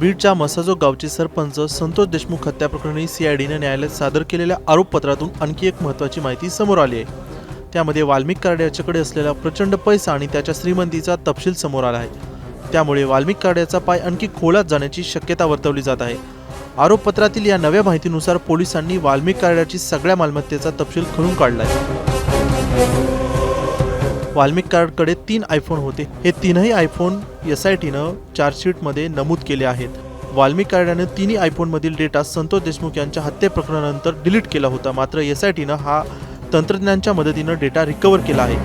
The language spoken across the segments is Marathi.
बीडच्या मसाजो गावचे सरपंच संतोष देशमुख हत्या प्रकरणी सीआयडीने न्यायालयात सादर केलेल्या आरोपपत्रातून आणखी एक महत्त्वाची माहिती समोर आली आहे. त्यामध्ये वाल्मिक कार्ड याच्याकडे असलेला प्रचंड पैसा आणि त्याच्या श्रीमंतीचा तपशील समोर आला आहे. त्यामुळे वाल्मिक कार्ड्याचा पाय आणखी खोलात जाण्याची शक्यता वर्तवली जात आहे. आरोपपत्रातील या नव्या माहितीनुसार पोलिसांनी वाल्मिक कार्ड्याची सगळ्या मालमत्तेचा तपशील खणून काढला आहे. वाल्मिक कार्डकडे तीन आयफोन होते. हे तीनही आयफोन एस आय टीनं चार्जशीटमध्ये नमूद केले आहेत. वाल्मिक कार्डाने तिन्ही आयफोनमधील डेटा संतोष देशमुख यांच्या हत्येप्रकरणानंतर डिलीट केला होता. मात्र एस आय टीनं हा तंत्रज्ञांच्या मदतीनं डेटा रिकवर केला आहे.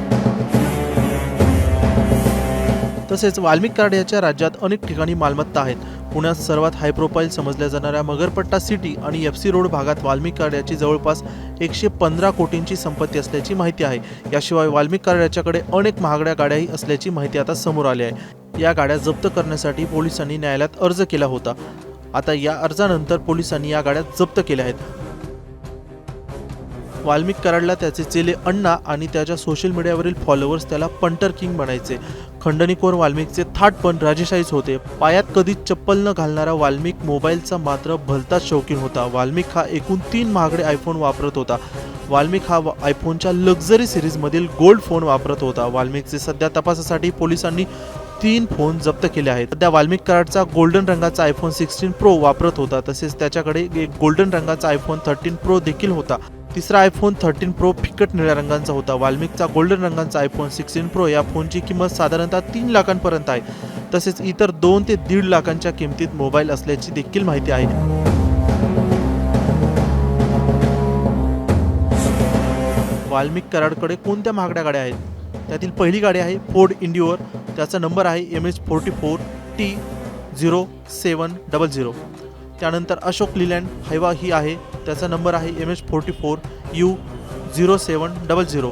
तसेच वाल्मिक कार्ड याच्या राज्यात अनेक ठिकाणी मालमत्ता आहेत. पुण्यात सर्वात हाय प्रोफाईल समजल्या जाणाऱ्या मगरपट्टा सिटी आणि एफ सी रोड भागात वाल्मिक कार्याची जवळपास एकशे पंधरा कोटींची संपत्ती असल्याची माहिती आहे. याशिवाय वाल्मिक कार्याच्याकडे अनेक महागड्या गाड्याही असल्याची माहिती आता समोर आली आहे. या गाड्या जप्त करण्यासाठी पोलिसांनी न्यायालयात अर्ज केला होता. आता या अर्जानंतर पोलिसांनी या गाड्या जप्त केल्या आहेत. वाल्मिक कराडला त्याचे चेले अण्णा आणि त्याच्या सोशल मीडियावरील फॉलोअर्स त्याला पंटर किंग बनायचे. खंडणीकोर वाल्मिकचे थाट पण राजेशाहीच होते. पायात कधीच चप्पल न घालणारा वाल्मिक मोबाईलचा मात्र भलताच शौकीन होता. वाल्मिक हा एकूण तीन महागडे आयफोन वापरत होता. वाल्मिक हा आयफोनच्या लक्झरी सिरीजमधील गोल्ड फोन वापरत होता. वाल्मिकचे सध्या तपासासाठी पोलिसांनी तीन फोन जप्त केले आहेत. सध्या वाल्मिक कराडचा गोल्डन रंगाचा आयफोन सिक्स्टीन प्रो वापरत होता. तसेच त्याच्याकडे एक गोल्डन रंगाचा आयफोन थर्टीन प्रो देखील होता. तिसरा आयफोन थर्टीन प्रो फिकट निळ्या रंगांचा होता. वाल्मिकचा गोल्डन रंगांचा आयफोन सिक्स्टीन प्रो या फोनची किंमत साधारणतः तीन लाखांपर्यंत आहे. तसेच इतर दोन ते दीड लाखांच्या किमतीत मोबाईल असल्याची देखील माहिती आहे. वाल्मिक कराडकडे कोणत्या महागड्या गाड्या आहेत? त्यातील पहिली गाडी आहे फोर्ड इंडिओर त्याचा नंबर आहे M H forty four T zero seven double zero त्यानंतर अशोक लिलँड हायवा ही आहे. त्याचा नंबर आहे M H forty four U zero seven double zero.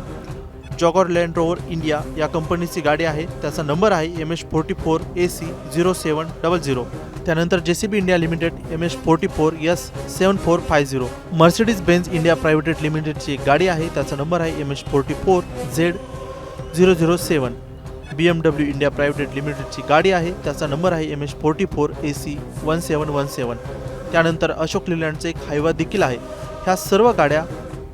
Jaguar Land Rover India या कंपनीची गाडी आहे. त्याचा नंबर आहे M H forty four A C zero seven double zero. त्यानंतर J C B India limited M H forty four S seven four five zero. Mercedes Benz India private लिमिटेडची एक गाडी आहे. त्याचा नंबर आहे M H forty four Z zero zero seven. B M W India private लिमिटेडची गाडी आहे. त्याचा नंबर आहे M H forty four A C one seven one seven. त्यानंतर अशोक लिलँडचं एक हायवा देखील आहे. ह्या सर्व गाड्या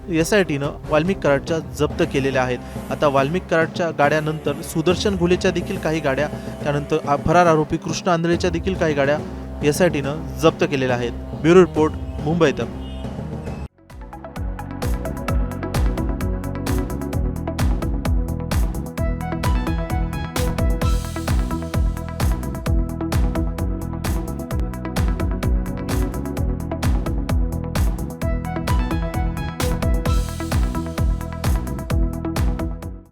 एस आय टीनं वाल्मिक कराडच्या जप्त केलेल्या आहेत. आता वाल्मिक कराडच्या गाड्यानंतर सुदर्शन घुलेच्या देखील काही गाड्या त्यानंतर फरार आरोपी कृष्ण आंधळेच्या देखील काही गाड्या एस आय टीनं जप्त केलेल्या आहेत. ब्युरो रिपोर्ट मुंबईत